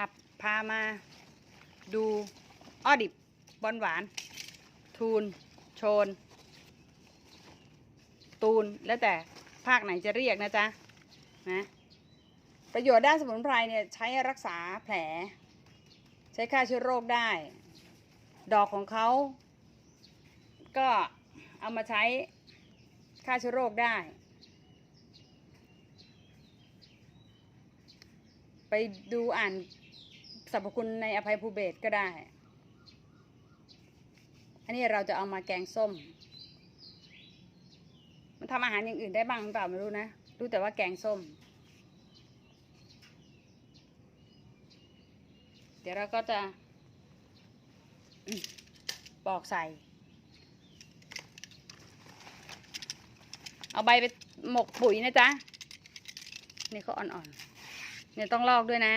าพามาดูอ้อดิบบอลหวาน ทูน โชน ตูน แล้วแต่ภาคไหนจะเรียกนะจ๊ะนะประโยชน์ด้านสมุนไพรเนี่ยใช้รักษาแผล ใช้ฆ่าเชื้อโรคได้ ดอกของเขาก็เอามาใช้ฆ่าเชื้อโรคได้ ไปดูอ่าน สรรพคุณในอภัยภูเบศก็ได้ อันนี้เราจะเอามาแกงส้ม มันทำอาหารอย่างอื่นได้บ้างหรือเปล่าไม่รู้นะ รู้แต่ว่าแกงส้ม เดี๋ยวเราก็จะปอกใส่ เอาใบไปหมกปุ๋ยนะจ๊ะ นี่เขาอ่อนๆ เนี่ยต้องลอกด้วยนะ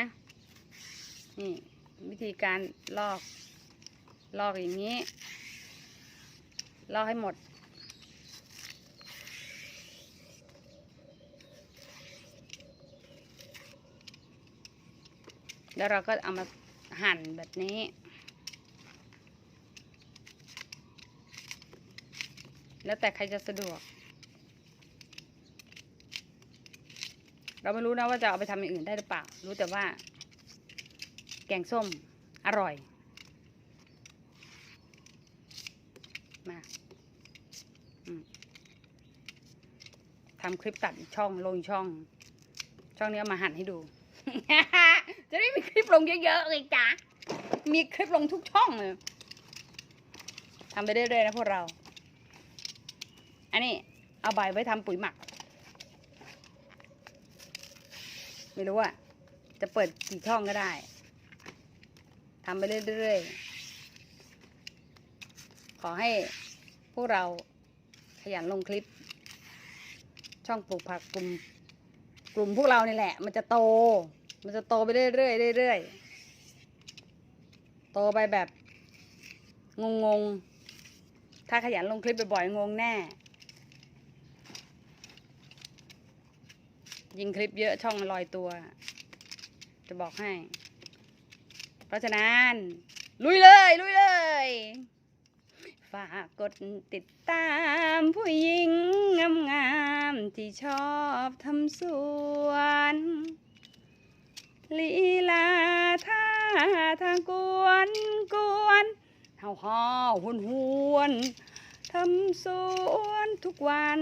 นี่วิธีการลอก ลอกอย่างนี้ ลอกให้หมด แล้วเราก็เอามาหั่นแบบนี้แล้วแต่ใครจะสะดวก เราไม่รู้นะว่าจะเอาไปทำอย่างอื่นได้หรือเปล่า รู้แต่ว่า แกงส้มอร่อย มาทำคลิปตัดช่องลงช่อง ช่องนี้เอามาหั่นให้ดู จะได้มีคลิปลงเยอะๆเลยจ้ะมีคลิปลงทุกช่องเลยทำไปเรื่อยๆนะพวกเรา อันนี้เอาใบไว้ทำปุ๋ยหมัก ไม่รู้อะจะเปิดกี่ช่องก็ได้ำไปเรื่อยๆ ขอให้พวกเราขยันลงคลิป ช่องปลูกผักกลุ่ม กลุ่มพวกเรานี่แหละ มันจะโต มันจะโตไปเรื่อยๆเรื่อยๆ โตไปแบบ งงๆ ถ้าขยันลงคลิปบ่อยๆ งงแน่ ยิงคลิปเยอะช่องลอยตัว จะบอกให้ เพราะฉะนั้น ลุยเลย ลุยเลย ฝากกดติดตามผู้หญิงงามๆที่ชอบทำสวนลีลาท่าทางกวนกวนเฮาฮาหวนหวนทำสวนทุกวัน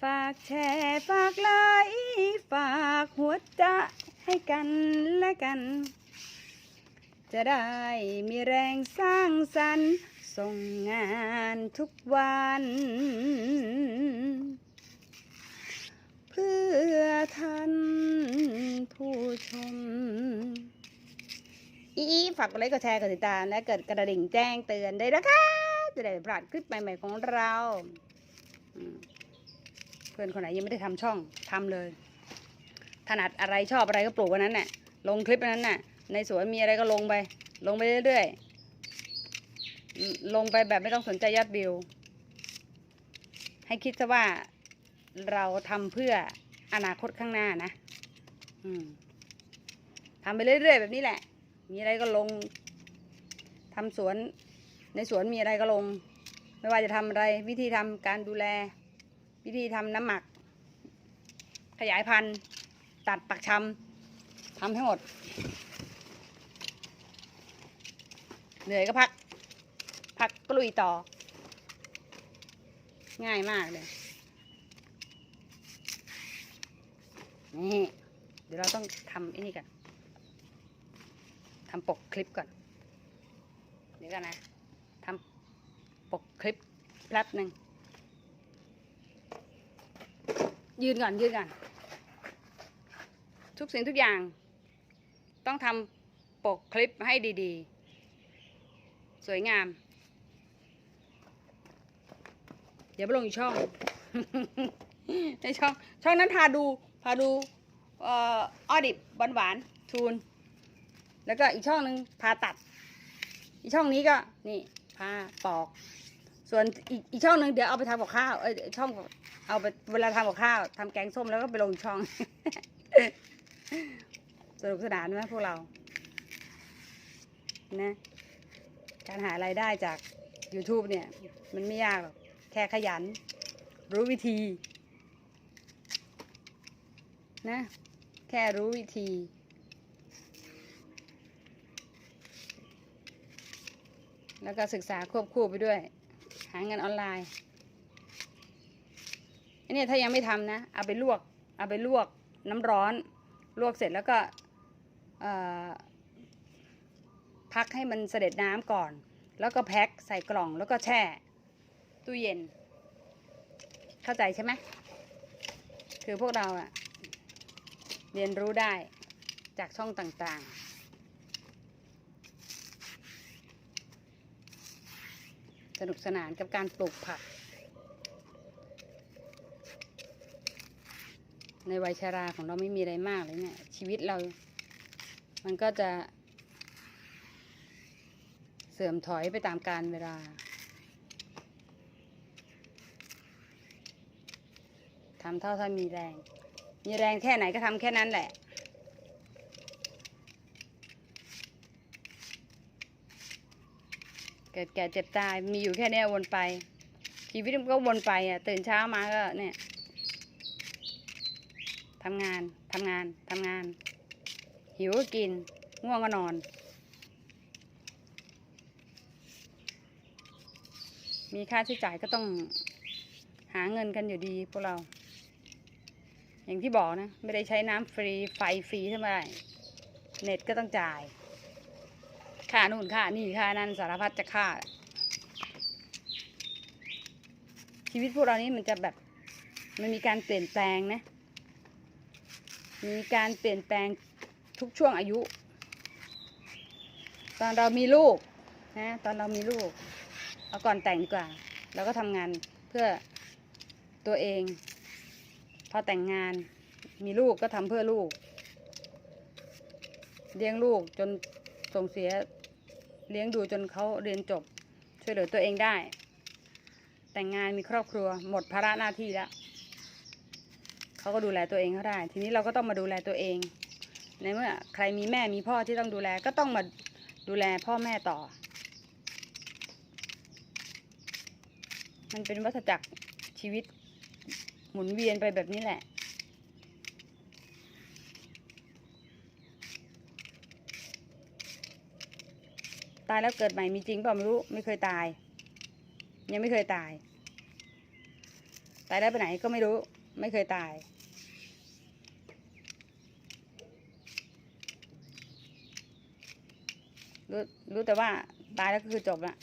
ฝากแชร์ฝากไลค์ฝากหัวใจ ให้กันและกัน จะได้มีแรงสร้างสรรค์ส่งงานทุกวัน เพื่อท่านผู้ชม อีฝากกดไลค์กดแชร์กดติดตามและกดกระดิ่งแจ้งเตือนได้วยนะคะ จะได้ไม่พลาดคลิปใหม่ๆของเรา เพื่อนคนไหนยังไม่ได้ทำช่องทำเลย ถนัดอะไรชอบอะไรก็ปลูกวันนั้นน่ะ ลงคลิปอันนั้นน่ะ ในสวนมีอะไรก็ลงไป ลงไปเรื่อยๆ ลงไปแบบไม่ต้องสนใจยอดวิว ให้คิดซะว่าเราทำเพื่ออนาคตข้างหน้านะ อืมทำไปเรื่อยๆแบบนี้แหละ มีอะไรก็ลงทำสวน ในสวนมีอะไรก็ลง ไม่ว่าจะทำอะไร วิธีทำการดูแล วิธีทำน้ำหมัก ขยายพันธุ์ ตัดปักชำทำให้หมด เหนื่อยก็พัก พักก็ลุยต่อ ง่ายมากเลยนี่เดี๋ยวเราต้องทำไอ้นี่ก่อนทำปกคลิปก่อน เดี๋ยวกันนะทำปกคลิปแป๊บหนึ่งยืนก่อนยืนก่อน ทุกสิ่งทุกอย่าง ต้องทำปกคลิปให้ดีๆ สวยงาม เดี๋ยวไปลงอีกช่อง ในช่อง ช่องนั้นพาดู พาดูออดิบหวานหวานๆทูน แล้วก็อีกช่องหนึ่งพาตัด อีกช่องนี้ก็นี่พาปอก ส่วนอีกอีกช่องหนึ่งเดี๋ยวเอาไปทำกับข้าวเอ้ยช่องเอาไปเวลาทำกับข้าวทำแกงส้มแล้วก็ไปลงช่อง สนุกสนานไหมพวกเรา นะ การหารายได้จาก YouTube เนี่ย มันไม่ยากหรอก แค่ขยัน รู้วิธี นะ แค่รู้วิธีแล้วก็ศึกษาควบคู่ไปด้วย หาเงินออนไลน์อันนี้ถ้ายังไม่ทำนะ เอาไปลวก เอาไปลวกน้ำร้อน ลวกเสร็จแล้วก็พักให้มันเสด็จน้ำก่อน แล้วก็แพ็คใส่กล่องแล้วก็แช่ตู้เย็น เข้าใจใช่ไหมคือพวกเราอะเรียนรู้ได้จากช่องต่างๆ สนุกสนานกับการปลูกผัก ในวัยชาราของเราไม่มีอะไรมากเลยเนี่ย ชีวิตเรา มันก็จะ เสื่อมถอยไปตามกาลเวลา ทำเท่าถ้ามีแรง มีแรงแค่ไหนก็ทำแค่นั้นแหละเกิดแก่เจ็บตายมีอยู่แค่นี้วนไป ชีวิตมันก็วนไปอะ ตื่นเช้ามาก็เนี่ย ทำงาน ทำงาน ทำงาน หิวก็กิน ง่วงก็นอน มีค่าใช้จ่ายก็ต้องหาเงินกันอยู่ดีพวกเรา อย่างที่บอกนะ ไม่ได้ใช้น้ำฟรี ไฟฟรีท่ไหร่เน็ตก็ต้องจ่าย ค่านู่นค่านี่ค่านั่นสารพัดจะค่า ชีวิตพวกเรานี่มันจะแบบ มันมีการเปลี่ยนแปลงนะ มีการเปลี่ยนแปลงทุกช่วงอายุ ตอนเรามีลูกนะตอนเรามีลูก เอาก่อนแต่งดีกว่าเราก็ทำงานเพื่อตัวเอง พอแต่งงานมีลูกก็ทำเพื่อลูก เลี้ยงลูกจนส่งเสียเลี้ยงดูจนเขาเรียนจบ ช่วยเหลือตัวเองได้ แต่งงานมีครอบครัวหมดภาระหน้าที่แล้ว เขาก็ดูแลตัวเองเขาได้ ทีนี้เราก็ต้องมาดูแลตัวเอง ในเมื่อใครมีแม่มีพ่อที่ต้องดูแลก็ต้องมาดูแลพ่อแม่ต่อ มันเป็นวัฏจักรชีวิตหมุนเวียนไปแบบนี้แหละตายแล้วเกิดใหม่มีจริงเปล่าไม่รู้ไม่เคยตาย ยังไม่เคยตาย ตายแล้วไปไหนก็ไม่รู้ ไม่เคยตาย รู้รู้แต่ว่าตายแล้วก็คือจบละ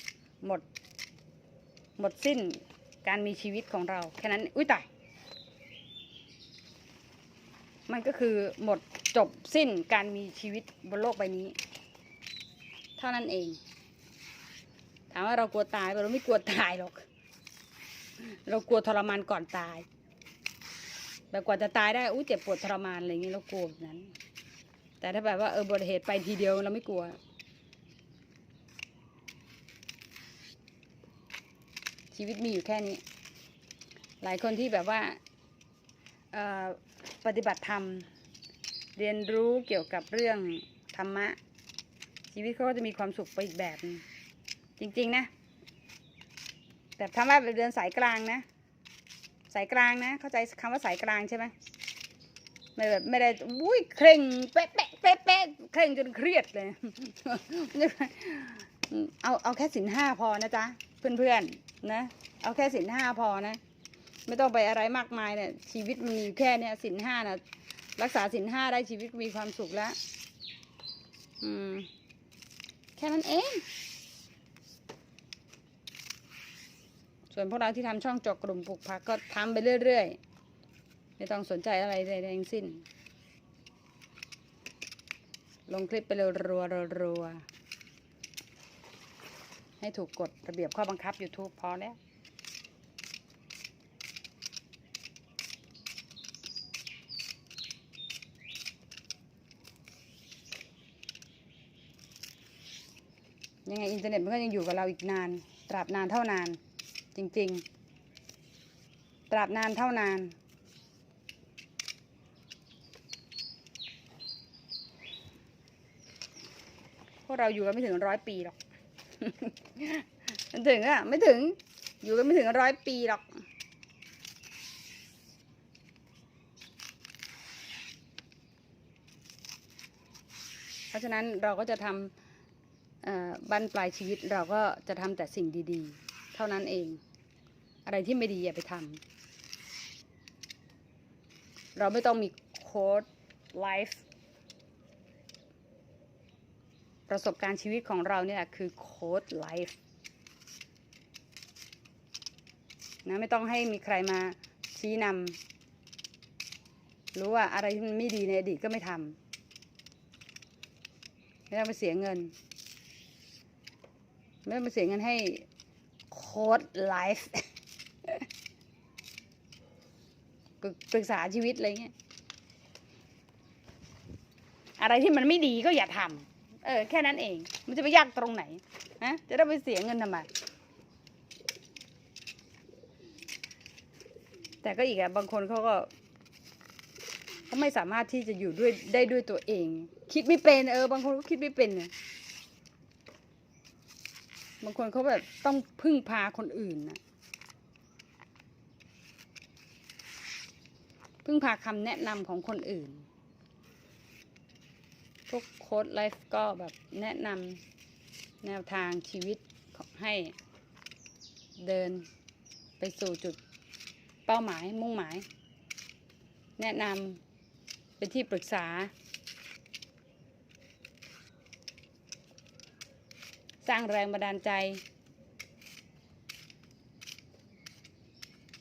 หมด หมดสิ้นการมีชีวิตของเรา แค่นั้น อุ้ยตาย มันก็คือหมดจบสิ้นการมีชีวิตบนโลกใบนี้ เท่านั้นเอง ถามว่าเรากลัวตายเราไม่กลัวตายหรอก เรากลัวทรมานก่อนตายแบบกว่าจะตายได้อู้เจ็บปวดทรมานอะไรอย่างนี้เรากลัวแบบนั้น แต่ถ้าแบบว่าเออบทเหตุไปทีเดียวเราไม่กลัว ชีวิตมีอยู่แค่นี้ หลายคนที่แบบว่าปฏิบัติธรรม เรียนรู้เกี่ยวกับเรื่องธรรมะ ชีวิตเขาก็จะมีความสุขไปอีกแบบจริง ๆ นะ แต่ธรรมะแบบเดินสายกลางนะ สายกลางนะ เข้าใจคำว่าสายกลางใช่ไหมไม่แบบไม่ได้อุ้ยเคร่งเป๊ะเป๊ะเป๊ะเป๊ะเคร่งจนเครียดเลย เอาเอาแค่สินห้าพอนะจ๊ะ เพื่อนๆ นะ เอาแค่สินห้าพอนะ ไม่ต้องไปอะไรมากมายเนี่ยชีวิตมันมีแค่เนี่ยสินห้านะรักษาสินห้าได้ชีวิตมีความสุขแล้ว อืม แค่นั้นเอง ส่วนพวกเราที่ทำช่องจอกกลุ่มปลูกผักก็ทำไปเรื่อยๆ ไม่ต้องสนใจอะไรใดๆทั้งสิ้น ลงคลิปไปเรัวรัวๆ ให้ถูกกฎระเบียบข้อบังคับ YouTube พอแล้ว ยังไงอินเทอร์เน็ตมันก็ยังอยู่กับเราอีกนาน ตราบนานเท่านาน จริง ๆ ตราบนานเท่านานพวกเราอยู่กันไม่ถึงร้อยปีหรอก ไม่ถึงอะไม่ถึง อยู่กันไม่ถึงร้อยปีหรอก เพราะฉะนั้นเราก็จะทำบั้นปลายชีวิตเราก็จะทำแต่สิ่งดีๆ เท่านั้นเอง อะไรที่ไม่ดีอย่าไปทำเราไม่ต้องมีโค้ดไลฟ์ ประสบการณ์ชีวิตของเราเนี่ยคือโค้ดไลฟ์นะไม่ต้องให้มีใครมาชี้นำรู้ว่าอะไรที่มันไม่ดีในอดีตก็ไม่ทำไม่ต้องไปเสียเงิน ไม่ต้องไปเสียเงินให้โค้ดไลฟ์ปรึกษาชีวิตอะไรเงี้ยอะไรที่มันไม่ดีก็อย่าทำ เออแค่นั้นเอง มันจะไปยากตรงไหนฮะจะได้ไปเสียเงินทำไมแต่ก็อีกอะบางคนเขาก็เขาไม่สามารถที่จะอยู่ด้วยได้ด้วยตัวเอง คิดไม่เป็นเออบางคนก็คิดไม่เป็นเนี่ยบางคนเขาแบบต้องพึ่งพาคนอื่นนะพึ่งพาคำแนะนำของคนอื่น พวกโค้ดไลฟ์ก็แบบแนะนำแนวทางชีวิตให้เดินไปสู่จุดเป้าหมายมุ่งหมาย แนะนำเป็นที่ปรึกษา สร้างแรงบันดาลใจ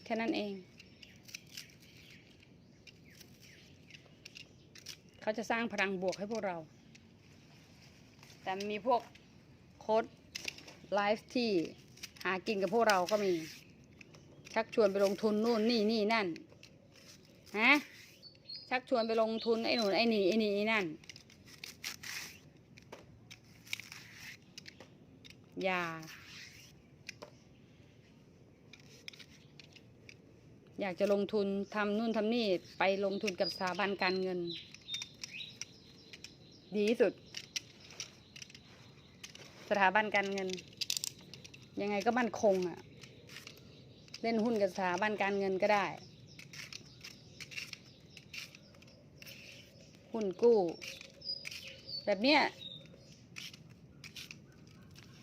แค่นั้นเอง เขาจะสร้างพลังบวกให้พวกเรา แต่มีพวกโค้ดไลฟ์ที่หากินกับพวกเราก็มี ชักชวนไปลงทุนนู่นนี่นี่นั่นฮะชักชวนไปลงทุนไอ้หนุนไอ้นี่ไอ้นี่ไอ้นั่น อย่า อยากจะลงทุนทำนู่นทำนี่ไปลงทุนกับสถาบันการเงิน ดีที่สุด สถาบันการเงิน ยังไงก็มั่นคงอะ่ะเล่นหุ้นกับสถาบันการเงินก็ได้ หุ้นกู้ แบบเนี้ย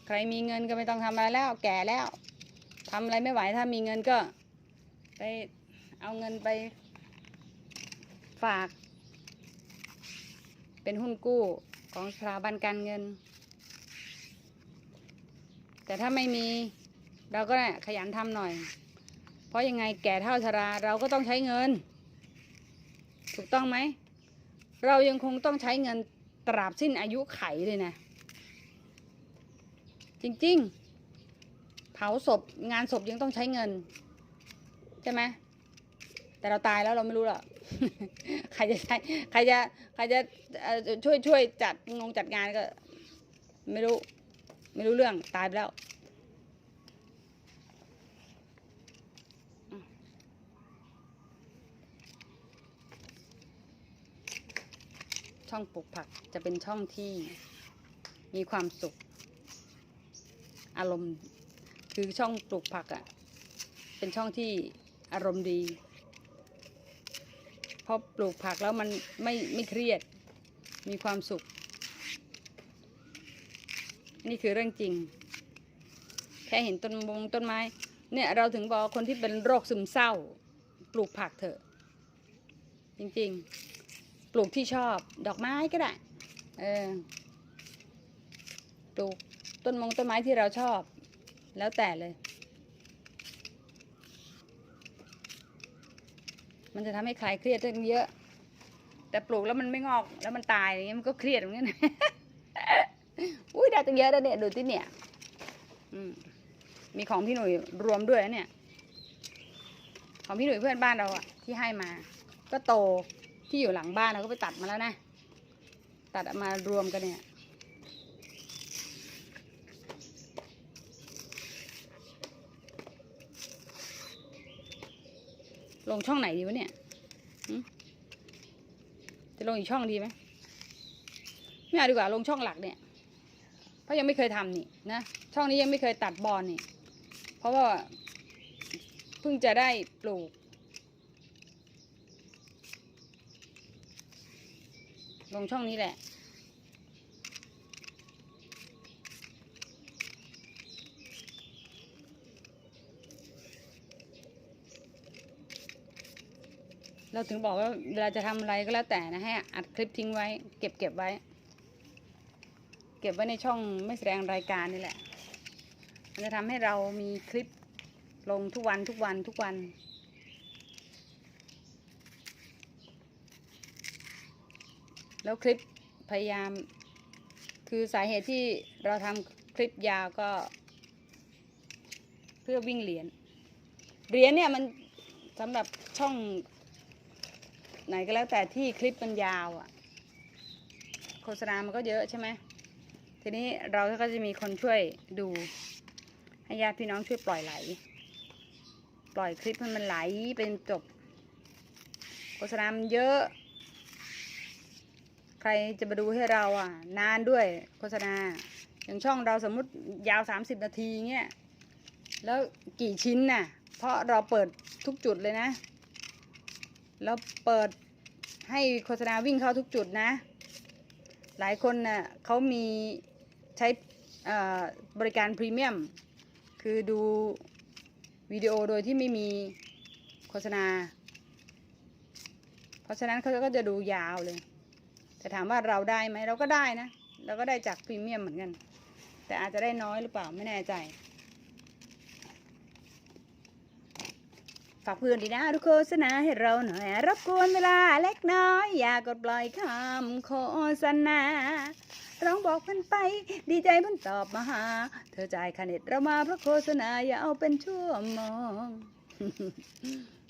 ใครมีเงินก็ไม่ต้องทำอะไรแล้ว แก่แล้วทำอะไรไม่ไหวถ้ามีเงินก็ ไปเอาเงินไปฝาก เป็นหุ้นกู้ของสถาบันการเงิน แต่ถ้าไม่มีเราก็เนี่ยขยันทำหน่อย เพราะยังไงแก่เท่าชราเราก็ต้องใช้เงิน ถูกต้องไหม เรายังคงต้องใช้เงินตราบสิ้นอายุไขเลยนะ จริงๆ เผาศพงานศพยังต้องใช้เงิน ใช่ไหมแต่เราตายแล้วเราไม่รู้หรอก ใครจะใช้ใครจะใครจะช่วยช่วยจัดงงจัดงานก็ ไม่รู้ ไม่รู้เรื่องตายไปแล้วช่องปลูกผักจะเป็นช่องที่มีความสุข อารมณ์คือช่องปลูกผักอะ่ะ เป็นช่องที่อารมณ์ดี ปลูกผักแล้วมันไม่ไม่เครียด มีความสุข นี่คือเรื่องจริง แค่เห็นต้นมงต้นไม้ เนี่ยเราถึงบอกคนที่เป็นโรคซึมเศร้า ปลูกผักเถอะ จริงๆ ปลูกที่ชอบดอกไม้ก็ได้ เออ ปลูกต้นมงต้นไม้ที่เราชอบ แล้วแต่เลย มันจะทำให้คลายเครียดได้เยอะ แต่ปลูกแล้วมันไม่งอกแล้วมันตายอย่างเงี้ยมันก็เครียดเหมือนกันอุ้ยได้ตั้งเยอะแล้วเนี่ยดูที่เนี่ย อืมมีของพี่หนุ่ยรวมด้วยเนี่ย ของพี่หนุ่ยเพื่อนบ้านเราอะที่ให้มา ก็โตที่อยู่หลังบ้านเราก็ไปตัดมาแล้วนะ ตัดเอามารวมกันเนี่ย ลงช่องไหนดีวะเนี่ยจะลงอีกช่องดีไหมไม่เอาดีกว่าลงช่องหลักเนี่ย เพราะยังไม่เคยทำนี่นะ ช่องนี้ยังไม่เคยตัดบอลนี่ เพราะว่าเพิ่งจะได้ปลูก ลงช่องนี้แหละ เราถึงบอกว่าเวลาจะทำอะไรก็แล้วแต่นะให้อัดคลิปทิ้งไว้ เก็บเก็บไว้ เก็บไว้ในช่องไม่แสดงรายการนี่แหละ มันจะทำให้เรามีคลิปลงทุกวันทุกวันทุกวันแล้วคลิปพยายาม คือสาเหตุที่เราทำคลิปยาวก็ เพื่อวิ่งเหรียญเหรียญเนี่ยมันสำหรับช่อง ไหนก็แล้วแต่ที่คลิปมันยาวอะ่ะ โฆษณามันก็เยอะใช่ไหมทีนี้เราก็จะมีคนช่วยดูให้ญาติพี่น้องช่วยปล่อยไหล ปล่อยคลิปให้มันไหลเป็นจบ โฆษณามันเยอะ ใครจะมาดูให้เราอะ นานด้วยโฆษณา อย่างช่องเราสมมุติยาว 30 นาทีเงี้ย แล้วกี่ชิ้นน่ะ เพราะเราเปิดทุกจุดเลยนะ แล้วเปิดให้โฆษณาวิ่งเข้าทุกจุดนะ หลายคนน่ะเขามีใช้บริการพรีเมียม คือดูวิดีโอโดยที่ไม่มีโฆษณา เพราะฉะนั้นเขาก็จะดูยาวเลย แต่ถามว่าเราได้ไหมเราก็ได้นะ เราก็ได้จากพรีเมียมเหมือนกัน แต่อาจจะได้น้อยหรือเปล่าไม่แน่ใจ ฝากเพื่อนดีนะทุกโฆษณาให้เราหน่อย รบกวนเวลาเล็กน้อย อย่ากดปล่อยคำโฆษณาร้องบอกเพันไป ดีใจเพันตอบมาหา เธอจ่ายค่าเน็ตเรามาเพราะโฆษณาอย่าเอาเป็นชั่วโมง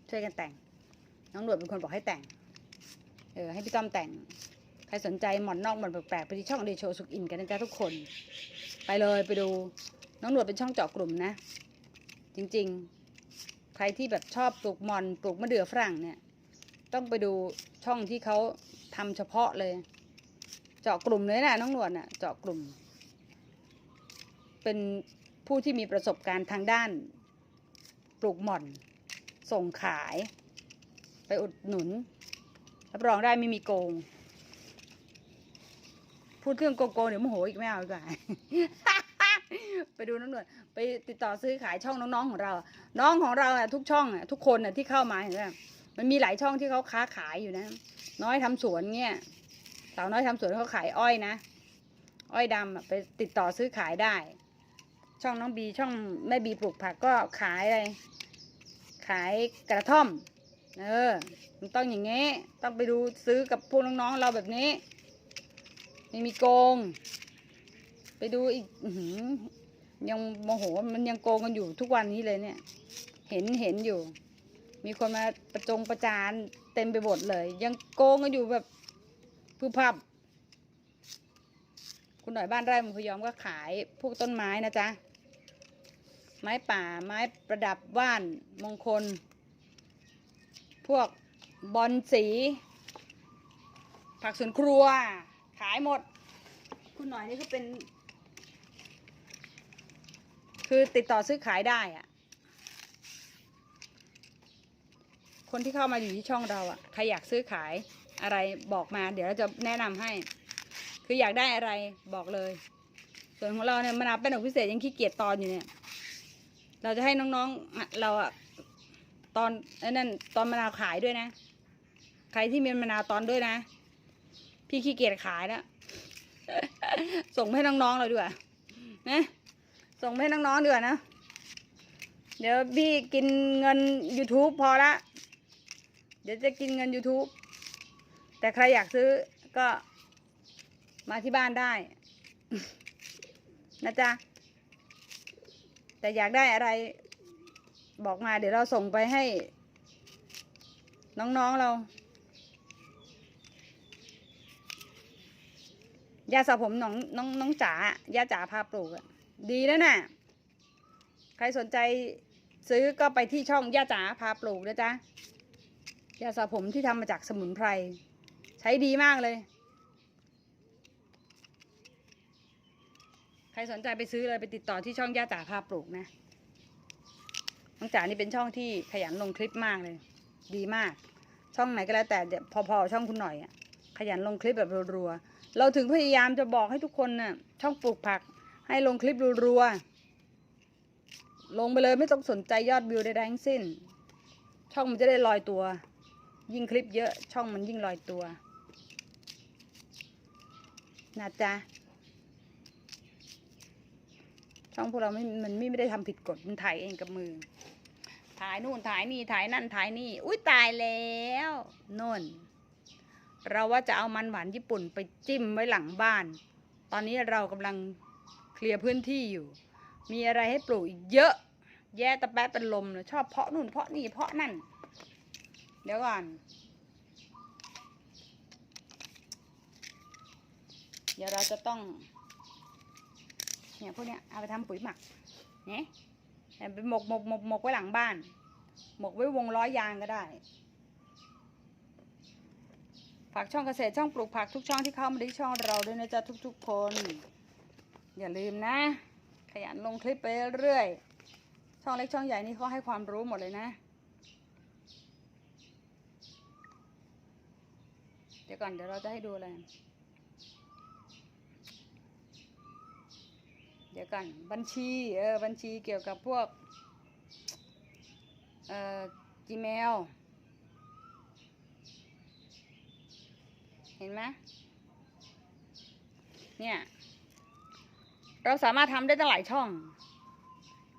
ช่วยกันแต่ง น้องหนวดเป็นคนบอกให้แต่ง เออให้พี่ต้อมแต่ง ใครสนใจหมอนนอกหมอนแปลกๆไปที่ช่องเดโชสุกอินกันนะจ๊ะทุกคน ไปเลยไปดู น้องหนวดเป็นช่องเจาะกลุ่มนะ จริง ๆ ใครที่แบบชอบปลูกมอนปลูกมะเดื่อฝรั่งเนี่ย ต้องไปดูช่องที่เขาทำเฉพาะเลย เจาะกลุ่มเลยนะน้องหนวดน่ะเจาะกลุ่ม เป็นผู้ที่มีประสบการณ์ทางด้าน ปลูกหม่อน ส่งขาย ไปอุดหนุนรับรองได้ไม่มีโกง พูดเรื่องโกโก้เดี๋ยวโมโหอีกไม่เอาดีกว่า ไปดูน้องหนวดไปติดต่อซื้อขายช่องน้องๆของเรา น้องของเราอะทุกช่องอะทุกคนอะที่เข้ามาเห็นไหมมันมีหลายช่องที่เขาค้าขายอยู่นะ น้อยทำสวนเนี่ยสาวน้อยทำสวนเขาขายอ้อยนะ อ้อยดำอะไปติดต่อซื้อขายได้ ช่องน้องบีช่องแม่บีปลูกผักก็ขายอะไรขายกระท่อม เออ มันต้องอย่างงี้ ต้องไปดูซื้อกับพวกน้องๆเราแบบนี้ ไม่มีโกง ไปดูอีกอ ยังโมโหมันยังโกงกันอยู่ทุกวันนี้เลยเนี่ย เห็นเห็นอยู่ มีคนมาประจงประจานเต็มไปหมดเลย ยังโกงกันอยู่แบบผู้พับ คุณหน่อยบ้านไร่มืองพยอมก็ขายพวกต้นไม้นะจ๊ะ ไม้ป่าไม้ประดับว่านมงคล พวกบอลสี ผักสวนครัว ขายหมด คุณหน่อยนี่ก็เป็น คือติดต่อซื้อขายได้อะคนที่เข้ามาอยู่ที่ช่องเราอะใครอยากซื้อขายอะไรบอกมา เดี๋ยวเราจะแนะนำให้ คืออยากได้อะไรบอกเลย ส่วนของเราเนี่ยมะนาเป็นหนกพิเศษยังขี้เกียจตอนอยู่เนี่ย เราจะให้น้องๆเราอะตอนนั่นตอนมะนาวขายด้วยนะ ใครที่มีมะนาวตอนด้วยนะ พี่ขี้เกียจขายแล้วส่งให้น้องๆเราดีกว่านะ ส่งให้น้องๆดีกว่านะ เดี๋ยวพี่กินเงิน YouTube พอละ เดี๋ยวจะกินเงิน YouTube แต่ใครอยากซื้อก็มาที่บ้านได้ นะจ๊ะ แต่อยากได้อะไรบอกมาเดี๋ยวเราส่งไปให้ น้องๆเรา ยาสระผมน้องน้องน้องจ๋ายาจ๋าพาปลูกอะ ดีแล้วน่ะ ใครสนใจซื้อก็ไปที่ช่องย่าจ๋าพาปลูกนะจ๊ะยาสระผมที่ทำมาจากสมุนไพร ใช้ดีมากเลย ใครสนใจไปซื้อเลยไปติดต่อที่ช่องย่าจ๋าพาปลูกนะน้องจ๋านี่เป็นช่องที่ขยันลงคลิปมากเลย ดีมาก ช่องไหนก็แล้วแต่เดี๋ยวพอๆช่องคุณหน่อยอะขยันลงคลิปแบบรัวๆเราถึงพยายามจะบอกให้ทุกคนน่ะช่องปลูกผัก ให้ลงคลิปรัวๆลงไปเลยไม่ต้องสนใจยอดวิวใดๆทั้งสิ้น ช่องมันจะได้ลอยตัว ยิ่งคลิปเยอะช่องมันยิ่งลอยตัวนะจ๊ะช่องพวกเราไม่มันไม่ได้ทำผิดกฎมันถ่ายเองกับมือ ถ่ายนู่นถ่ายนี่ถ่ายนั่นถ่ายนี่ อุ้ยตายแล้วนนเราว่าจะเอามันหวานญี่ปุ่นไปจิ้มไว้หลังบ้าน ตอนนี้เรากำลัง ลียร์พื้นที่อยู่ มีอะไรให้ปลูกอีกเยอะ แย่ตะแปะเป็นลมเลยชอบเพาะนู่นเพาะนี่เพาะนั่น เดี๋ยวก่อน เดี๋ยวเราจะต้อง เนี่ยพวกเนี้ยเอาไปทำปุ๋ยหมัก เนี่ยไปหมกหมกหมกหมกไว้หลังบ้าน หมกไว้วงล้อยางก็ได้ฝากช่องเกษตรช่องปลูกผักทุกช่องที่เข้ามาที่ช่องเราด้วยนะจ๊ะทุก ๆ คน อย่าลืมนะ ขยันลงคลิปไปเรื่อย ช่องเล็กช่องใหญ่นี่เขาให้ความรู้หมดเลยนะ เดี๋ยวก่อนเดี๋ยวเราจะให้ดูอะไร เดี๋ยวก่อนบัญชีเออบัญชีเกี่ยวกับพวกเอ่อ Gmail เห็นไหมเนี่ย เราสามารถทำได้ตั้งหลายช่อง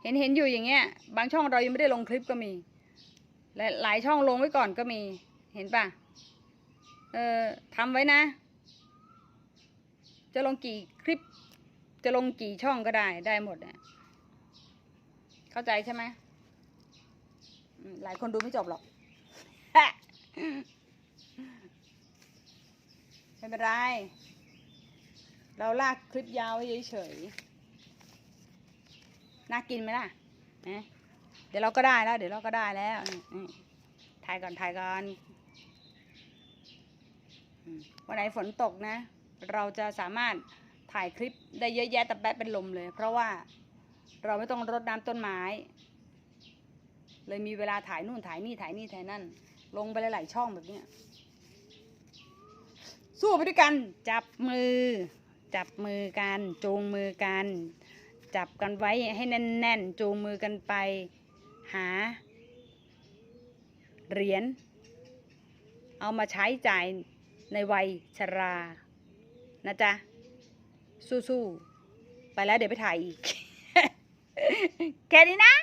เห็นเห็นอยู่อย่างเงี้ย บางช่องเรายังไม่ได้ลงคลิปก็มี และหลายช่องลงไว้ก่อนก็มี เห็นปะเออทำไว้นะ จะลงกี่คลิป จะลงกี่ช่องก็ได้ได้หมดเนี่ยเข้าใจใช่ไหมหลายคนดูไม่จบหรอกไม่เป็นไร เราลากคลิปยาวไว้เฉยๆ น่ากินไหมล่ะนะเดี๋ยวเราก็ได้แล้ว เดี๋ยวเราก็ได้แล้วถ่ายก่อนถ่ายก่อนวันไหนฝนตกนะ เราจะสามารถถ่ายคลิปได้เยอะแยะแต่แป๊ะเป็นลมเลย เพราะว่าเราไม่ต้องรดน้ำต้นไม้ เลยมีเวลาถ่ายนู่นถ่ายนี่ถ่ายนี่ถ่ายนั่น ลงไปหลายๆช่องแบบนี้สู้ไปด้วยกัน จับมือ จับมือกันจูงมือกัน จับกันไว้ให้แน่นๆ จูงมือกันไป หา เหรียญเอามาใช้จ่ายในวัยชรา นะจ๊ะ สู้ๆ ไปแล้วเดี๋ยวไปถ่ายอีก แค่นี้นะ